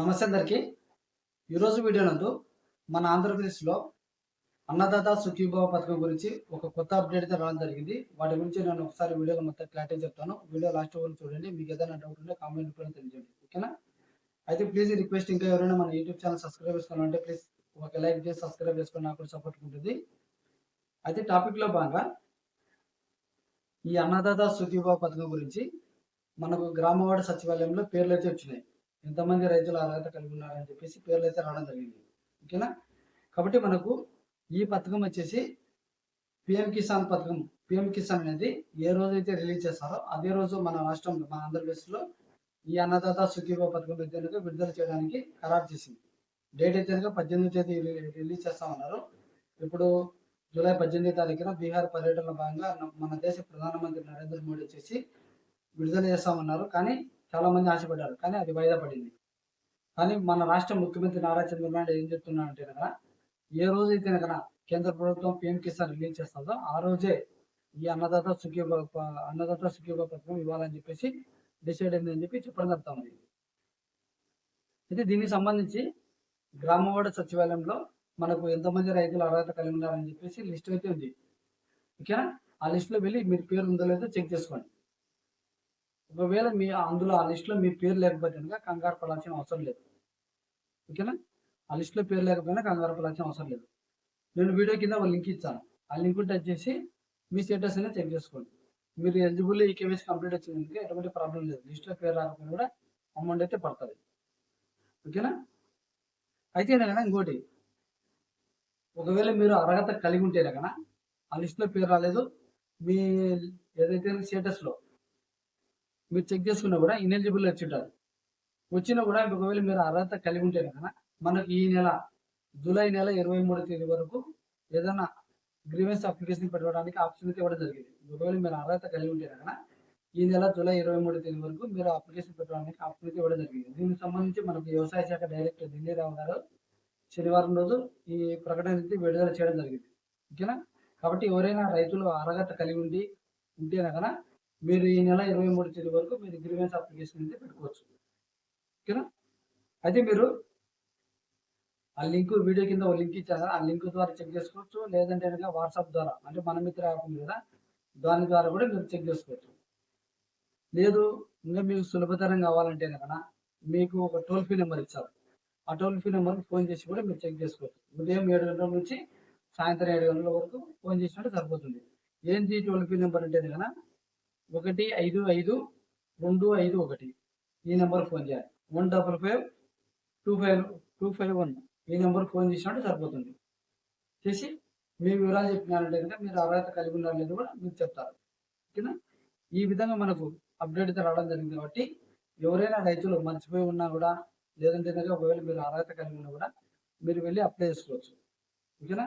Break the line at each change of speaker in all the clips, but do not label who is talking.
నమస్తే అందరికీ. ఈరోజు వీడియో నందు మన ఆంధ్రప్రదేశ్లో అన్నదాత సుఖీభావ పథకం గురించి ఒక కొత్త అప్డేట్ అయితే రావడం జరిగింది. వాటి గురించి నేను ఒకసారి వీడియోలో మొత్తం క్లారిటీ చెప్తాను. వీడియో లాస్ట్ వరకు చూడండి. మీకు ఏదైనా డౌట్ ఉంటే కామెంట్ కూడా తెలియజేయండి. ఓకేనా? అయితే ప్లీజ్ రిక్వెస్ట్ ఇంకా ఎవరైనా మన యూట్యూబ్ ఛానల్ సబ్స్క్రైబ్ చేసుకోవాలంటే ప్లీజ్ ఒక లైక్ చేసి సబ్స్క్రైబ్ చేసుకొని నాకు సపోర్ట్ ఉంటుంది. అయితే టాపిక్లో భాగంగా ఈ అన్నదాత సుఖీభావ పథకం గురించి మనకు గ్రామవాడ సచివాలయంలో పేర్లు అయితే వచ్చినాయి. ఎంతమంది రైతులు అర్హత కలిగి ఉన్నారని చెప్పేసి పేర్లు అయితే రావడం జరిగింది. ఓకేనా? కాబట్టి మనకు ఈ పథకం వచ్చేసి పిఎం కిసాన్ పథకం. పిఎం కిసాన్ అనేది ఏ రోజైతే రిలీజ్ చేస్తారో అదే రోజు మన రాష్ట్రంలో మన ఆంధ్రప్రదేశ్లో ఈ అన్నదాత సుఖీభావ పథకం అయితే విడుదల చేయడానికి ఖరారు చేసింది. డేట్ అయితే పద్దెనిమిది తేదీ రిలీజ్ రిలీజ్ చేస్తామన్నారు. ఇప్పుడు జూలై పద్దెనిమిది తారీఖున బీహార్ పర్యటనలో భాగంగా మన దేశ ప్రధానమంత్రి నరేంద్ర మోడీ వచ్చేసి విడుదల చేస్తామన్నారు. కానీ చాలా మంది ఆశపడ్డారు కానీ అది వాయిదా పడింది. కానీ మన రాష్ట్ర ముఖ్యమంత్రి నారా చంద్రబాబు ఏం ఏం చెప్తున్నాడంటే కనుక ఏ రోజు అయితే కనుక కేంద్ర ప్రభుత్వం పిఎం కిసాన్ రిలీజ్ చేస్తుందో ఆ రోజే ఈ అన్నదాత సుఖీభ అన్నదాత సుఖీభ పథకం ఇవ్వాలని చెప్పేసి డిసైడ్ అయిందని చెప్పి చెప్పడం జరుగుతా ఉంది. అయితే దీనికి సంబంధించి గ్రామవాడ సచివాలయంలో మనకు ఎంతమంది రైతులు అర్హత కలిగి ఉన్నారని చెప్పేసి లిస్ట్ అయితే ఉంది. ఓకేనా? ఆ లిస్ట్లో వెళ్ళి మీరు పేరు ఉందో లేదో చెక్ చేసుకోండి. ఒకవేళ మీ అందులో ఆ లిస్ట్లో మీ పేరు లేకపోతే కనుక కంగారు పడాల్సిన అవసరం లేదు. ఓకేనా? ఆ లిస్ట్లో పేరు లేకపోయినా కంగారు పడాల్సిన అవసరం లేదు. నేను వీడియో కింద ఒక లింక్ ఇచ్చాను. ఆ లింక్ టచ్ చేసి మీ స్టేటస్ అనేది చెక్ చేసుకోండి. మీరు ఎలిజిబుల్ ఈ కేవైసీ కంప్లీట్ కనుక ఎటువంటి ప్రాబ్లం లేదు. లిస్ట్లో పేరు రాకపోయినా కూడా అమౌంట్ అయితే పడుతుంది. ఓకేనా? అయితే కనుక ఇంకోటి. ఒకవేళ మీరు అర్హత కలిగి ఉంటే కనుక ఆ లిస్ట్లో పేరు రాలేదు. మీ ఏదైతే స్టేటస్లో మీరు చెక్ చేసుకున్నా కూడా ఇనెలిజిబుల్ వచ్చి ఉంటారు వచ్చినా కూడా ఒకవేళ మీరు అర్హత కలిగి ఉంటే కదా మనకు ఈ నెల జూలై నెల ఇరవై మూడో తేదీ వరకు ఏదైనా గ్రీవెన్స్ అప్లికేషన్ పెట్టడానికి ఆప్షన్ అయితే ఇవ్వడం జరిగింది. ఒకవేళ మీరు అర్హత కలిగి ఉంటే కదా ఈ నెల జూలై ఇరవై మూడో తేదీ వరకు మీరు అప్లికేషన్ పెట్టడానికి ఆప్షన్ అయితే ఇవ్వడం జరిగింది. దీనికి సంబంధించి మనకు వ్యవసాయ శాఖ డైరెక్టర్ ఢిల్లీరావు గారు శనివారం రోజు ఈ ప్రకటన అయితే విడుదల చేయడం జరిగింది. ఓకేనా? కాబట్టి ఎవరైనా రైతులు అర్హత కలిగి ఉండి ఉంటే కనుక మీరు ఈ నెల ఇరవై మూడు తేదీ వరకు మీరు గ్రీవెన్స్ అప్లికేషన్ అయితే పెట్టుకోవచ్చు. ఓకేనా? అయితే మీరు ఆ లింక్ వీడియో కింద ఒక లింక్ ఇచ్చారు? ఆ లింక్ ద్వారా చెక్ చేసుకోవచ్చు. లేదంటే కనుక వాట్సాప్ ద్వారా అంటే మన మిత్ర యాప్ ఉంది కదా దాని ద్వారా కూడా మీరు చెక్ చేసుకోవచ్చు. లేదు ఇంకా మీకు సులభతరం కావాలంటే కనుక మీకు ఒక టోల్ ఫ్రీ నెంబర్ ఇచ్చారు. ఆ టోల్ ఫ్రీ నెంబర్కి ఫోన్ చేసి కూడా మీరు చెక్ చేసుకోవచ్చు. ఉదయం ఏడు గంటల నుంచి సాయంత్రం ఏడు గంటల వరకు ఫోన్ చేసినట్టు సరిపోతుంది. ఏంటి టోల్ ఫ్రీ నెంబర్ అంటే కనుక ఒకటి ఐదు ఐదు రెండు ఐదు ఒకటి. ఈ నెంబర్ ఫోన్ చేయాలి. One double five two five two five one. ఈ నెంబర్ ఫోన్ చేసినట్టు సరిపోతుంది. చేసి మీ వివరాలు చెప్పినారంటే కనుక మీరు అర్హత కలిగి ఉండాలనేది కూడా మీకు చెప్తారు. ఓకేనా? ఈ విధంగా మనకు అప్డేట్ అయితే రావడం జరిగింది కాబట్టి ఎవరైనా రైతులు మర్చిపోయి ఉన్నా కూడా లేదంటే కనుక ఒకవేళ మీరు అర్హత కలిగి ఉన్నా కూడా మీరు వెళ్ళి అప్లై చేసుకోవచ్చు. ఓకేనా?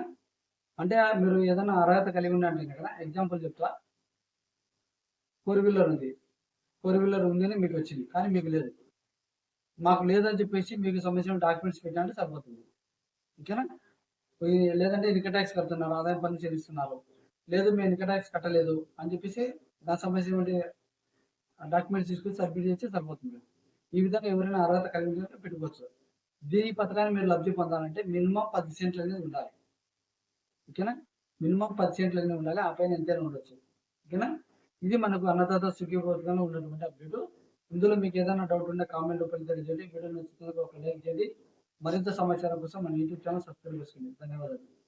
అంటే మీరు ఏదైనా అర్హత కలిగి ఉన్నారంటే కనుక ఎగ్జాంపుల్ చెప్తా. ఫోర్ వీలర్ ఉంది. ఫోర్ వీలర్ ఉందని మీకు వచ్చింది. కానీ మీకు లేదు. మాకు లేదని చెప్పేసి మీకు సంబంధించిన డాక్యుమెంట్స్ పెట్టాలంటే సరిపోతుంది. ఓకేనా? లేదంటే ఇన్కమ్ ట్యాక్స్ కడుతున్నారు ఆదాయం పన్ను చెల్లిస్తున్నారు. లేదు మేము ఇన్కమ్ ట్యాక్స్ కట్టలేదు అని చెప్పేసి దానికి సంబంధించినటువంటి డాక్యుమెంట్స్ తీసుకొని సబ్మిట్ చేస్తే సరిపోతుంది. ఈ విధంగా ఎవరైనా అర్హత కలిగి పెట్టుకోవచ్చు. దీని పథకాన్ని మీరు లబ్ధి పొందాలంటే మినిమం పది సెంట్లు అనేది ఉండాలి. ఓకేనా? మినిమం పది సెంట్లు అనేది ఉండాలి. ఆ పైన ఎంతైనా ఉండొచ్చు. ఓకేనా? ఇది మనకు అన్నదాత సుఖీభూతంగా ఉన్నటువంటి అప్డేట్. ఇందులో మీకు ఏదైనా డౌట్ ఉంటే కామెంట్ రూపంలో తెలియజేయండి. వీడియో నచ్చుతున్న ఒక లైక్ చేయండి. మరింత సమాచారం కోసం మన యూట్యూబ్ ఛానల్ సబ్స్క్రైబ్ చేసుకోండి. ధన్యవాదాలు.